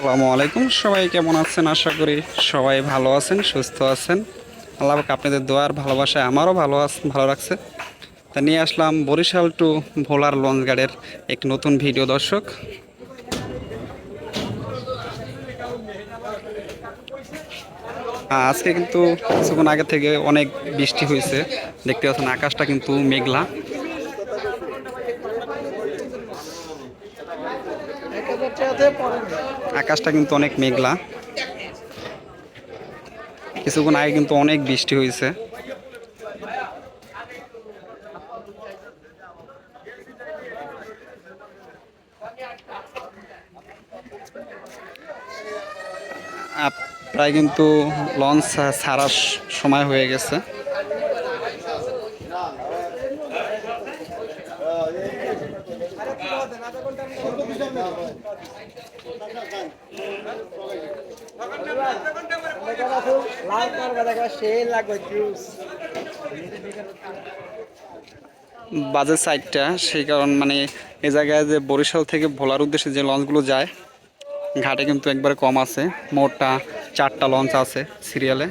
আসসালামু আলাইকুম। সবাই কেমন আছেন? আশা করি সবাই ভালো আছেন, সুস্থ আছেন। আল্লাহ আপনাদের দোয়ার ভালোবাসায় আমারও ভালো ভালো রাখছে। তা নিয়ে আসলাম বরিশাল টু ভোলার লঞ্চ গার্ডের এক নতুন ভিডিও দর্শক। আজকে কিন্তু কিছুক্ষণ আগে থেকে অনেক বৃষ্টি হয়েছে। দেখতে পাচ্ছেন আকাশটা কিন্তু মেঘলা। আকাশটা কিন্তু অনেক মেঘলা। কিছুক্ষণ আগে কিন্তু অনেক বৃষ্টি হয়েছে। প্রায় কিন্তু লঞ্চ ছাড়ার সময় হয়ে গেছে। বাজেট সাইডটা সেই কারণ মানে এ জায়গায় যে বরিশাল থেকে ভোলার উদ্দেশ্যে যে লঞ্চগুলো যায়, ঘাটে কিন্তু একবারে কম আছে। মোটটা চারটা লঞ্চ আছে সিরিয়ালে।